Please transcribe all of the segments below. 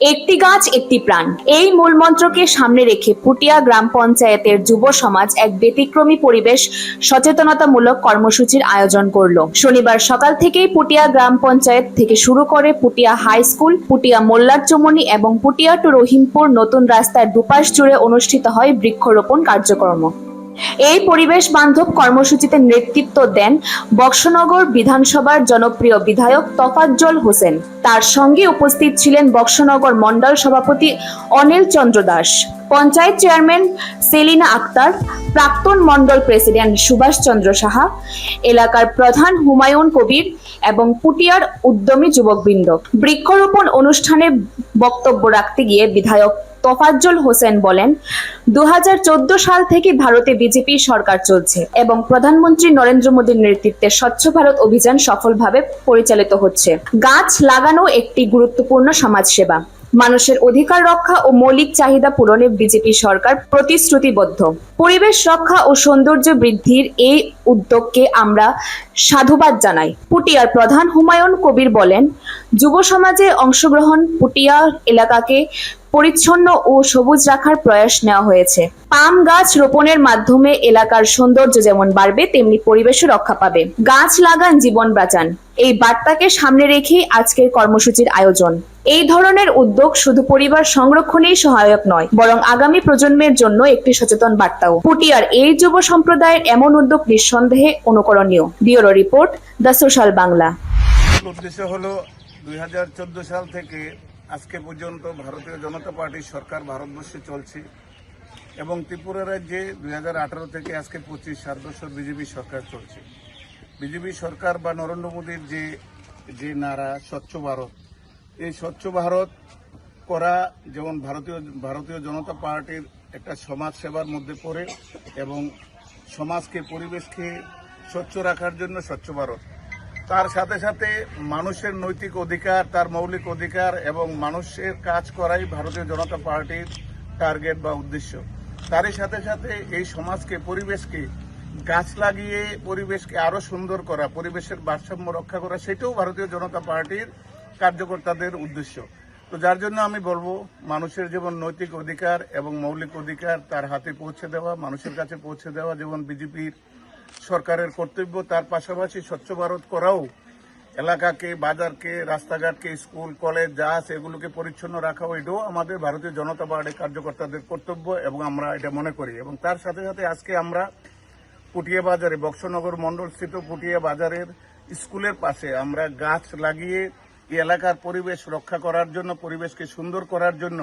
একটি গাছ, একটি প্রাণ। এই মূলমন্ত্রকে সামনে রেখে পুটিয়া গ্রাম পঞ্চায়েতের যুব সমাজ এক ব্যতিক্রমী পরিবেশ সচেতনতামূলক কর্মসূচির আয়োজন করল। শনিবার সকাল থেকেই পুটিয়া গ্রাম পঞ্চায়েত থেকে শুরু করে পুটিয়া হাই স্কুল, পুটিয়া মোল্লার চমনি এবং পুটিয়া টু রহিমপুর নতুন রাস্তার দুপাশ জুড়ে অনুষ্ঠিত হয় বৃক্ষরোপণ কার্যক্রম। এই পরিবেশ বান্ধব কর্মসূচিতে নেতৃত্ব দেন বক্সনগর বিধানসভার জনপ্রিয় বিধায়ক তফাজ্জল হোসেন। তার সঙ্গে উপস্থিত ছিলেন বক্সনগর মণ্ডল সভাপতি অনিল চন্দ্র দাস, পঞ্চায়েত চেয়ারম্যান সেলিনা আক্তার, প্রাক্তন মন্ডল প্রেসিডেন্ট সুভাষ চন্দ্র সাহা, এলাকার প্রধান হুমায়ুন কবির এবং পুটিয়ার উদ্যমী যুবকবৃন্দ। বৃক্ষরোপণ অনুষ্ঠানে বক্তব্য রাখতে গিয়ে বিধায়ক তোফাজ্জল হোসেন বলেন দু হাজার চোদ্দ সাল থেকে ভারতে বিজেপি সরকার চলছে এবং প্রধানমন্ত্রী নরেন্দ্র মোদীর নেতৃত্বে স্বচ্ছ ভারত অভিযান সফলভাবে পরিচালিত হচ্ছে। গাছ লাগানো একটি গুরুত্বপূর্ণ সমাজসেবা। মানুষের অধিকার রক্ষা ও মৌলিক চাহিদা পূরণে বিজেপি সরকার প্রতিশ্রুতিবদ্ধ। পরিবেশ রক্ষা ও সৌন্দর্য বৃদ্ধির এই উদ্যোগকে আমরা সাধুবাদ জানাই। পুটিয়ার প্রধান হুমায়ুন কবির বলেন, যুব সমাজে অংশগ্রহণ পুটিয়া এলাকাকে পরিচ্ছন্ন ও সবুজ রাখার প্রয়াস নেওয়া হয়েছে। পাম গাছ রোপণের মাধ্যমে এলাকার সৌন্দর্য যেমন বাড়বে, তেমনি পরিবেশও রক্ষা পাবে। গাছ লাগান জীবন বাঁচান। এই বার্তাকে সামনে রেখেই আজকের কর্মসূচির আয়োজন। এই ধরনের উদ্যোগ শুধু পরিবার সংরক্ষণেই সহায়ক নয়, বরং আগামী প্রজন্মের জন্য একটি সচেতন বার্তাও। পুটিয়ার এই যুব সম্প্রদায়ের এমন উদ্যোগ নিঃসন্দেহে অনুকরণীয়। Bureau report, the social Bangla. উদ্দেশ্য হাজার চোদ্দ সাল থেকে আজকে পর্যন্ত ভারতীয় জনতা পার্টির সরকার ভারতবর্ষে চলছে এবং ত্রিপুরা রাজ্যে দু হাজার আঠেরো থেকে আজকে পঁচিশ, সাত বছর বিজেপি সরকার চলছে। বিজেপি সরকার বা নরেন্দ্র মোদীর যে যে নারা, স্বচ্ছ ভারত, এই স্বচ্ছ ভারত করা যেমন ভারতীয় ভারতীয় জনতা পার্টির একটা সমাজ সেবার মধ্যে পড়ে এবং সমাজকে, পরিবেশকে স্বচ্ছ রাখার জন্য স্বচ্ছ ভারত। তার সাথে সাথে মানুষের নৈতিক অধিকার, তার মৌলিক অধিকার এবং মানুষের কাজ করাই ভারতীয় জনতা পার্টির টার্গেট বা উদ্দেশ্য। তারই সাথে সাথে এই সমাজকে, পরিবেশকে গাছ লাগিয়ে পরিবেশকে আরও সুন্দর করা, পরিবেশের ভারসাম্য রক্ষা করা, সেটাও ভারতীয় জনতা পার্টির কার্যকর্তাদের উদ্দেশ্য। তো যার জন্য আমি বলব, মানুষের যেমন নৈতিক অধিকার এবং মৌলিক অধিকার তার হাতে পৌঁছে দেওয়া, মানুষের কাছে পৌঁছে দেওয়া, যেমন বিজেপির সরকারের কর্তব্য, তার পাশাপাশি স্বচ্ছ ভারত করাও, এলাকাকে, বাজারকে, রাস্তাঘাটকে, স্কুল, কলেজ, যা আছে এগুলোকে পরিচ্ছন্ন রাখাও, এটাও আমাদের ভারতীয় জনতা পার্টির কার্যকর্তাদের কর্তব্য এবং আমরা এটা মনে করি। এবং তার সাথে সাথে আজকে আমরা পুটিয়া বাজারে বক্সনগর মণ্ডল স্থিত পুটিয়া বাজারের স্কুলের পাশে। আমরা গাছ লাগিয়ে এলাকার পরিবেশ রক্ষা করার জন্য, পরিবেশকে সুন্দর করার জন্য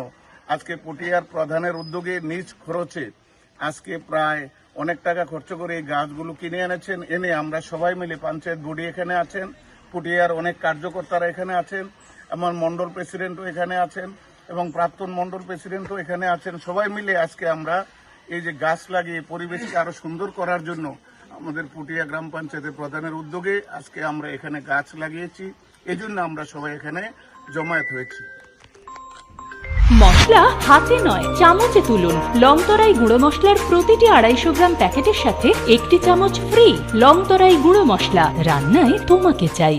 আজকে পুটিয়ার প্রধানের উদ্যোগে নিজ খরচে আজকে প্রায় অনেক টাকা খরচ করে এই গাছগুলো কিনে এনেছেন। এনে আমরা সবাই মিলে পঞ্চায়েত বডি এখানে আছেন, পুটিয়ার অনেক কার্যকর্তারা এখানে আছেন, আমার মন্ডল প্রেসিডেন্টও এখানে আছেন এবং প্রাক্তন মন্ডল প্রেসিডেন্টও এখানে আছেন। সবাই মিলে আজকে আমরা এই যে গাছ লাগিয়ে পরিবেশকে আরও সুন্দর করার জন্য আমাদের পুটিয়া গ্রাম পঞ্চায়েতের প্রধানের উদ্যোগে আজকে আমরা এখানে গাছ লাগিয়েছি। এই জন্য আমরা সবাই এখানে জমায়েত হয়েছি। মশলা হাতে নয়, চামচে তুলুন। লংতরাই গুঁড়ো মশলার প্রতিটি আড়াইশো গ্রাম প্যাকেটের সাথে একটি চামচ ফ্রি লংতরাই গুঁড়ো মশলা। রান্নায় তোমাকে চাই।